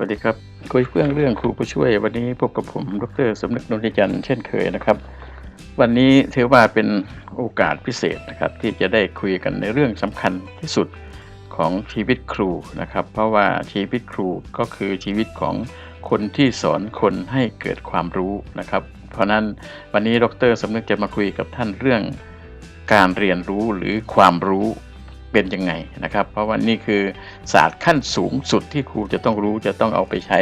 วัสดีครับ คุยเพื่องเรื่องครูผู้ช่วย วันนี้พบกับผม ดรสมนึกนนทจันทร์เช่นเคยนะครับ วันนี้ถือว่าเป็นโอกาสพิเศษนะครับ ที่จะได้คุยกันในเรื่องสำคัญที่สุดของชีวิตครูนะครับ เพราะว่าชีวิตครูก็คือชีวิตของคนที่สอนคนให้เกิดความรู้นะครับ เพราะนั้นวันนี้ดรสมนึกจะมาคุยกับท่านเรื่องการเรียนรู้หรือความรู้ เป็นยังไงนะครับ เพราะว่านี่คือศาสตร์ขั้นสูงสุดที่ครูจะต้องรู้จะต้องเอาไปใช้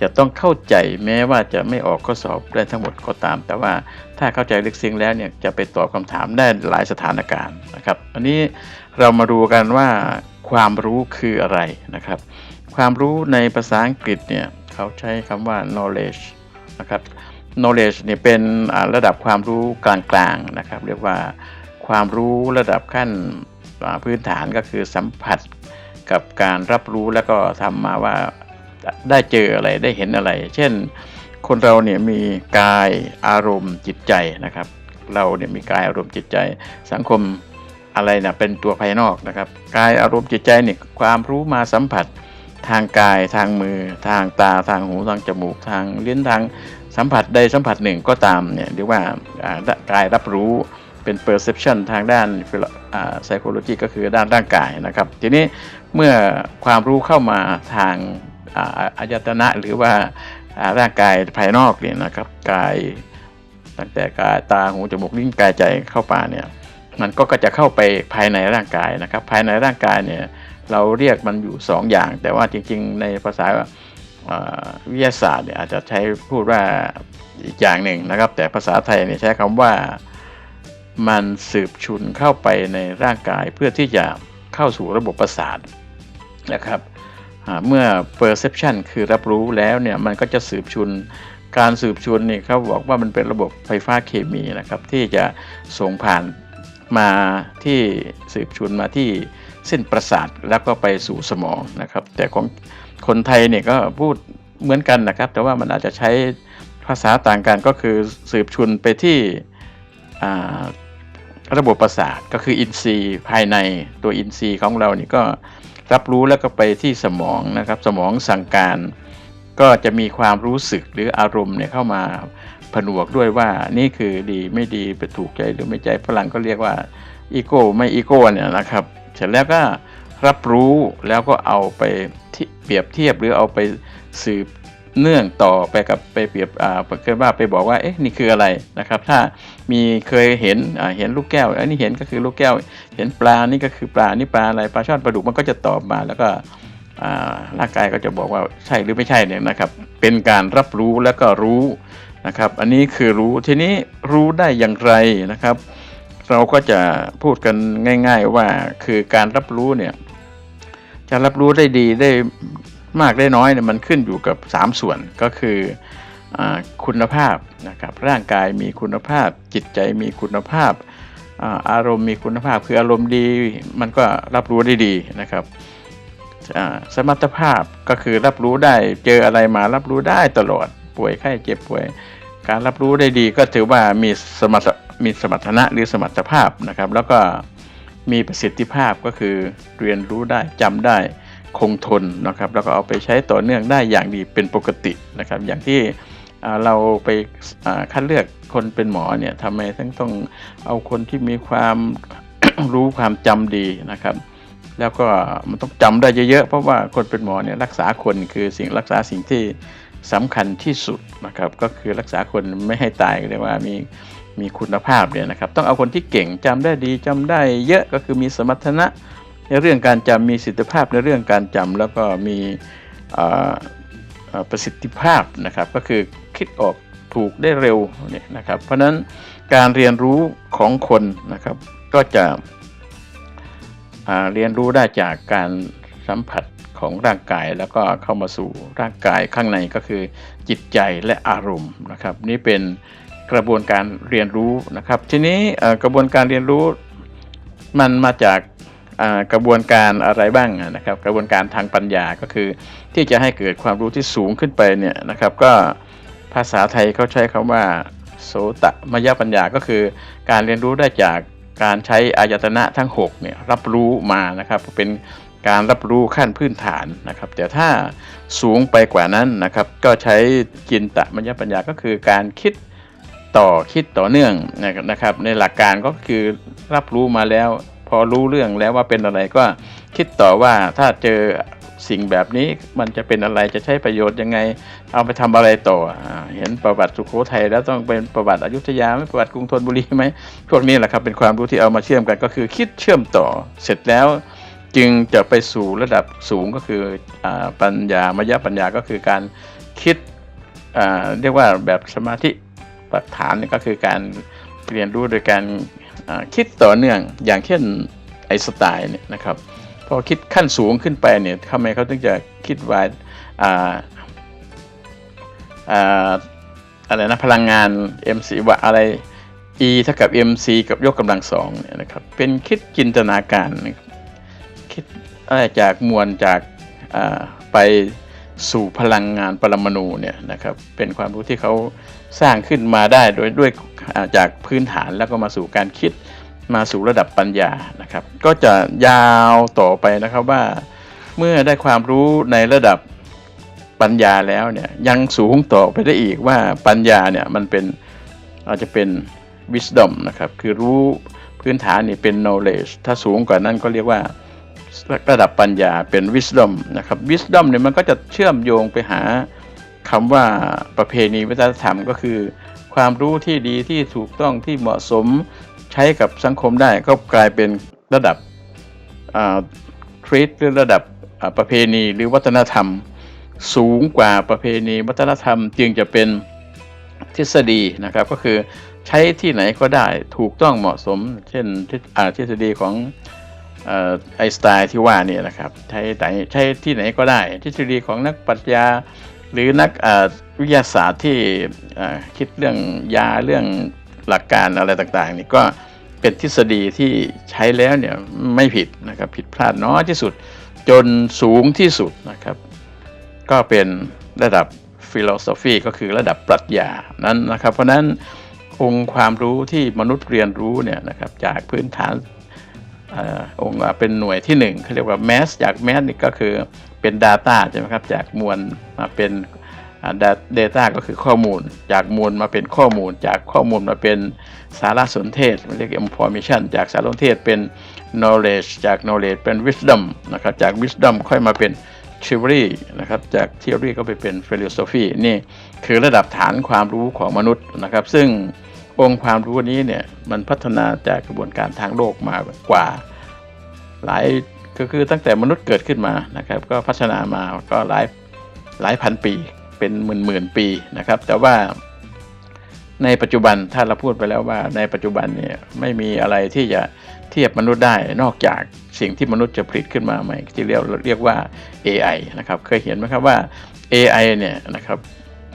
จะต้องเข้าใจแม้ว่าจะไม่ออกข้อสอบได้ทั้งหมดก็ตาม แต่ว่าถ้าเข้าใจลึกซึ้งแล้วเนี่ยจะไปตอบคำถามได้หลายสถานการณ์นะครับ อันนี้เรามาดูกันว่าความรู้คืออะไรนะครับ ความรู้ในภาษาอังกฤษเนี่ยเขาใช้คำว่า knowledge นะครับ knowledge เนี่ยเป็นระดับความรู้กลางๆนะครับ เรียกว่าความรู้ระดับขั้น พื้นฐานก็คือสัมผัสกับการรับรู้แล้วก็ทำมาว่าได้เจออะไรได้เห็นอะไร เช่น คนเราเนี่ยมีกายอารมณ์จิตใจนะครับ เราเนี่ยมีกายอารมณ์จิตใจ สังคมอะไรนะเป็นตัวภายนอกนะครับ กายอารมณ์จิตใจเนี่ยความรู้มาสัมผัสทางกายทางมือ ทางตาทางหูทางจมูก ทางลิ้นทางสัมผัสใดสัมผัสหนึ่งก็ตามเนี่ยเรียกว่าอ่ากายรับรู้ เป็น perception ทางด้าน psychology ก็คือด้านร่างกายนะครับ ทีนี้เมื่อความรู้เข้ามาทางอาอายตนะหรือว่าร่างกายภายนอกเนี่ยนะครับกายตั้งแต่กายตาหูจมูกลิ้นกายใจเข้ามาเนี่ยมันก็จะเข้าไปภายในร่างกายนะครับ ภายในร่างกายเนี่ยเราเรียกมันอยู่ 2 อย่าง แต่ว่าจริงๆ ในภาษาวิทยาศาสตร์เนี่ยอาจจะใช้พูดว่าอีกอย่างหนึ่งนะครับ แต่ภาษาไทยเนี่ยใช้คำว่า มันสืบชุนเข้าไปในร่างกายเพื่อที่จะเข้าสู่ระบบประสาทนะครับเมื่อ perception คือรับรู้แล้วเนี่ยมันก็จะสืบชุนการสืบชุนนี่เขาบอกว่ามันเป็นระบบไฟฟ้าเคมีนะครับที่จะส่งผ่านมาที่สืบชุนมาที่เส้นประสาทแล้วก็ไปสู่สมองนะครับ แต่ของคนไทยเนี่ยก็พูดเหมือนกันนะครับ แต่ว่ามันอาจจะใช้ภาษาต่างกันก็คือสืบชุนไปที่ ระบบประสาทก็คืออินทรีย์ภายในตัวอินทรีย์ของเรานี่ก็รับรู้แล้วก็ไปที่สมองนะครับ สมองสั่งการ ก็จะมีความรู้สึกหรืออารมณ์เนี่ยเข้ามาผนวกด้วยว่านี่คือดีไม่ดีไปถูกใจหรือไม่ใจฝรั่งก็เรียกว่าอีโก้ไม่อีโก้เนี่ยนะครับ เสร็จแล้วก็รับรู้แล้วก็เอาไปเปรียบเทียบหรือเอาไปสืบ เนื่องต่อไปกับไปเปรียบอ่าเกิดว่าไปบอกว่าเอ๊ะนี่คืออะไรนะครับ ถ้ามีเคยเห็นอ่าเห็นลูกแก้วอันนี้เห็นก็คือลูกแก้ว เห็นปลานี่ก็คือปลานี่ปลาอะไรปลาช่อนปลาดุกมันก็จะตอบมาแล้วก็อ่าร่างกายก็จะบอกว่าใช่หรือไม่ใช่เนี่ยนะครับ เป็นการรับรู้แล้วก็รู้นะครับ อันนี้คือรู้ทีนี้รู้ได้อย่างไรนะครับ เราก็จะพูดกันง่าย ๆว่าคือการรับรู้เนี่ยจะรับรู้ได้ดีได้ มากได้น้อยเนี่ยมันขึ้นอยู่กับ 3 ส่วนก็คืออคุณภาพนะครับร่างกายมีคุณภาพ จิตใจมีคุณภาพ อารมณ์มีคุณภาพคืออารมณ์ดีมันก็รับรู้ได้ดีนะครับสมรรถภาพก็คือรับรู้ได้เจออะไรมารับรู้ได้ตลอดป่วยไข้เจ็บป่วย การรับรู้ได้ดีก็ถือว่ามีสมรรถมีสมรรถนะหรือสมรรถภาพนะครับ แล้วก็มีประสิทธิภาพก็คือเรียนรู้ได้จำได้ คงทนนะครับ แล้วก็เอาไปใช้ต่อเนื่องได้อย่างดีเป็นปกตินะครับ อย่างที่เราไปคัดเลือกคนเป็นหมอเนี่ยทำไมต้องต้องเอาคนที่มีความรู้ความจำดีนะครับ แล้วก็มันต้องจำได้เยอะๆ เพราะว่าคนเป็นหมอเนี่ยรักษาคนคือสิ่งรักษาสิ่งที่สำคัญที่สุดนะครับ ก็คือรักษาคนไม่ให้ตายเรียกว่ามีมีคุณภาพเนี่ยนะครับ ต้องเอาคนที่เก่งจำได้ดีจำได้เยอะก็คือมีสมรรถนะ ในเรื่องการจำมีสิทธิภาพในเรื่องการจำแล้วก็มีประสิทธิภาพนะครับ ก็คือคิดออกถูกได้เร็วเนี่ยนะครับ เพราะฉะนั้นการเรียนรู้ของคนนะครับ ก็จะเรียนรู้ได้จากการสัมผัสของร่างกายแล้วก็เข้ามาสู่ร่างกายข้างในก็คือจิตใจและอารมณ์นะครับ นี่เป็นกระบวนการเรียนรู้นะครับ ทีนี้กระบวนการเรียนรู้มันมาจาก กระบวนการอะไรบ้างนะครับ กระบวนการทางปัญญาก็คือ ที่จะให้เกิดความรู้ที่สูงขึ้นไปเนี่ยนะครับ ก็ภาษาไทยเขาใช้คำว่า โสตมยปัญญาก็คือ การเรียนรู้ได้จากการใช้อายตนะทั้ง6เนี่ยรับรู้มานะครับเป็นการรับรู้ขั้นพื้นฐานนะครับ แต่ถ้าสูงไปกว่านั้นนะครับ ก็ใช้จินตมัญญปัญญาก็คือการคิดต่อคิดต่อเนื่องนะครับ ในหลักการก็คือรับรู้มาแล้ว พอรู้เรื่องแล้วว่าเป็นอะไรก็คิดต่อว่าถ้าเจอสิ่งแบบนี้มันจะเป็นอะไรจะใช้ประโยชน์ยังไง เอาไปทำอะไรต่ออเห็นประวัติสุโขทัยแล้วต้องเป็นประวัติอยุธยาไหมประวัติกรุงธนบุรีไหมพวกนี้แหละครับเป็นความรู้ที่เอามาเชื่อมกันก็คือคิดเชื่อมต่อเสร็จแล้วจึงจะไปสู่ระดับสูงก็คืออปัญญามยปัญญาก็คือการคิดเรียกว่าแบบสมาธิปัฏฐานก็คือการเรียนรู้โดยการ คิดต่อเนื่องอย่างเช่นไอสไตล์เนี่ยนะครับพอคิดขั้นสูงขึ้นไปเนี่ยทำไมเขาถึงจะคิดว่าอ่าอ่าอะไรนะพลังงาน mc ว่าอะไร e เท่ากับ mc กับยกกำลังสองเนี่ยนะครับเป็นคิดจินตนาการคิดอะไรจากมวลจากอ่าไป สู่พลังงานปรมาณูเนี่ยนะครับเป็นความรู้ที่เขาสร้างขึ้นมาได้โดยด้วยจากพื้นฐานแล้วก็มาสู่การคิดมาสู่ระดับปัญญานะครับ ก็จะยาวต่อไปนะครับว่า เมื่อได้ความรู้ในระดับปัญญาแล้วเนี่ยยังสูงต่อไปได้อีกว่าปัญญาเนี่ยมันเป็นอาจจะเป็น wisdom นะครับคือรู้พื้นฐานนี่เป็น knowledge ถ้าสูงกว่านั้นก็เรียกว่า ระดับปัญญาเป็น wisdom นะครับ wisdom เนี่ยมันก็จะเชื่อมโยงไปหาคำว่าประเพณีวัฒนธรรมก็คือ ความรู้ที่ดีที่ถูกต้องที่เหมาะสมใช้กับสังคมได้ก็กลายเป็นระดับทรีตหรือระดับประเพณีหรือวัฒนธรรม สูงกว่าประเพณีวัฒนธรรมจึงจะเป็นทฤษฎีนะครับก็คือใช้ที่ไหนก็ได้ถูกต้องเหมาะสม เช่นทฤอ่าทฤษฎีของ ไอสไตน์ที่ว่าเนี่ยนะครับใช้ไหนใช้ที่ไหนก็ได้ทฤษฎีของนักปรัชญาหรือนักวิทยาศาสตร์ที่คิดเรื่องยาเรื่องหลักการอะไรต่างๆนี่ก็เป็นทฤษฎีที่ใช้แล้วเนี่ยไม่ผิดนะครับผิดพลาดน้อยที่สุดจนสูงที่สุดนะครับ ก็เป็นระดับฟิโลโซฟีก็คือระดับปรัชญานั้นนะครับ เพราะนั้นองค์ความรู้ที่มนุษย์เรียนรู้เนี่ยนะครับจากพื้นฐาน องค์เป็นหน่วยที่หนึ่งเขาเรียกว่าแมสจากแมสนี่ก็คือเป็น Data ใช่ไหมครับจากมวลมาเป็นเดต้าก็คือข้อมูล จากมวลมาเป็นข้อมูล จากข้อมูลมาเป็นสารสนเทศเรียก information จากสารสนเทศเป็น knowledge จาก knowledge เป็น wisdom นะครับจาก wisdom ค่อยมาเป็น theory นะครับจาก theory ก็ไปเป็น philosophy นี่คือระดับฐานความรู้ของมนุษย์นะครับ ซึ่ง องค์ความรู้นี้เนี่ยมันพัฒนาจากกระบวนการทางโลกมากว่า หลายก็คือตั้งแต่มนุษย์เกิดขึ้นมานะครับ ก็พัฒนามาก็หลายหลายพันปีเป็นหมื่นหมื่นปีนะครับ แต่ว่าในปัจจุบันถ้าเราพูดไปแล้วว่าในปัจจุบันเนี่ยไม่มีอะไรที่จะเทียบมนุษย์ได้ นอกจากสิ่งที่มนุษย์จะผลิตขึ้นมาใหม่ ที่เรียกเรียกว่า AI นะครับเคยเห็นไหมครับว่า AI เนี่ยนะครับ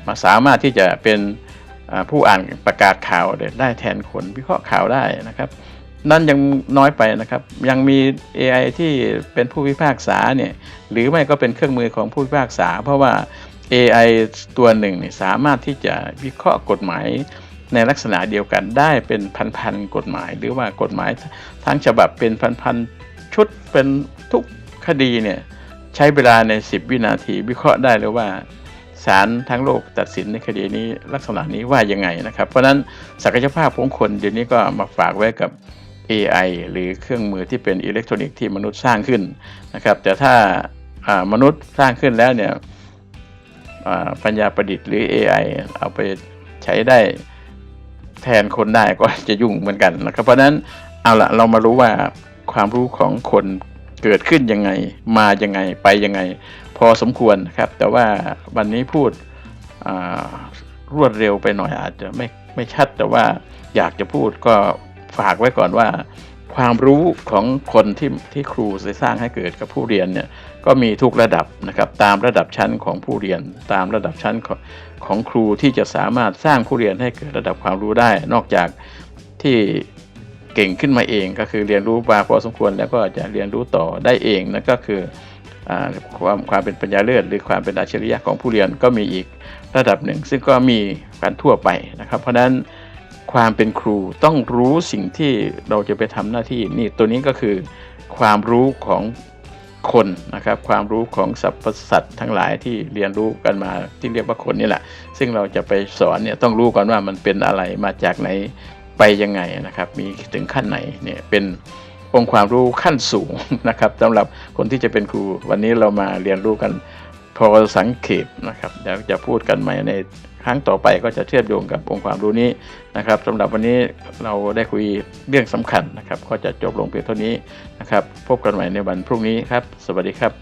มาสามารถที่จะเป็น ผู้อ่านประกาศข่าวได้แทนคนวิเคราะห์ข่าวได้นะครับ นั่นยังน้อยไปนะครับ ยังมี AI ที่เป็นผู้พิพากษาเนี่ยหรือไม่ก็เป็นเครื่องมือของผู้พิพากษา เพราะว่า AI ตัวหนึ่งเนี่ยสามารถที่จะวิเคราะห์กฎหมายในลักษณะเดียวกันได้เป็นพันๆกฎหมาย หรือว่ากฎหมายทั้งฉบับเป็นพันๆชุดเป็นทุกคดีเนี่ยใช้เวลาใน 10 วินาทีวิเคราะห์ได้เลยว่า ศาลทั้งโลกตัดสินในคดีนี้ลักษณะนี้ว่ายังไงนะครับ เพราะนั้นศักยภาพของคนเดี๋ยวนี้ก็มาฝากไว้กับ AI หรือเครื่องมือที่เป็นอิเล็กทรอนิกส์ที่มนุษย์สร้างขึ้นนะครับแต่ถ้ามนุษย์สร้างขึ้นแล้วเนี่ยปัญญาประดิษฐ์หรือ AI เอาไปใช้ได้แทนคนได้ก็จะยุ่งเหมือนกันนะครับเพราะนั้นเอาละเรามารู้ว่าความรู้ของคน เกิดขึ้นยังไง มายังไงไปยังไง พอสมควรครับ แต่ว่าวันนี้พูดรวดเร็วไปหน่อยอาจจะไม่ไม่ชัดแต่ว่าอยากจะพูดก็ฝากไว้ก่อนว่า ความรู้ของคนที่ที่ครูได้สร้างให้เกิดกับผู้เรียนเนี่ยก็มีทุกระดับนะครับตามระดับชั้นของผู้เรียน ตามระดับชั้นของของครูที่จะสามารถสร้างผู้เรียนให้เกิดระดับความรู้ได้ นอกจากที่ เก่งขึ้นมาเอง ก็คือเรียนรู้มาพอสมควรแล้วก็จะเรียนรู้ต่อได้เองนั่นก็คือความความเป็นปัญญาเลิศหรือความเป็นอัจฉริยะของผู้เรียนก็มีอีกระดับหนึ่ง ซึ่งก็มีการทั่วไปนะครับ เพราะฉะนั้นความเป็นครูต้องรู้สิ่งที่เราจะไปทำหน้าที่นี่ตัวนี้ก็คือความรู้ของคนนะครับความรู้ของสรรพสัตว์ทั้งหลายที่เรียนรู้กันมาที่เรียกว่าคนนี่แหละ ซึ่งเราจะไปสอนเนี่ยต้องรู้ก่อนว่ามันเป็นอะไรมาจากไหน ไปยังไงนะครับ มีถึงขั้นไหนเนี่ยเป็นองค์ความรู้ขั้นสูงนะครับสำหรับคนที่จะเป็นครู วันนี้เรามาเรียนรู้กันพอสังเขปนะครับเดี๋ยวจะพูดกันใหม่ในครั้งต่อไปก็จะเชื่อมโยงกับองค์ความรู้นี้นะครับสำหรับวันนี้เราได้คุยเรื่องสำคัญนะครับ ก็จะจบลงเพียงเท่านี้นะครับ พบกันใหม่ในวันพรุ่งนี้ครับ สวัสดีครับ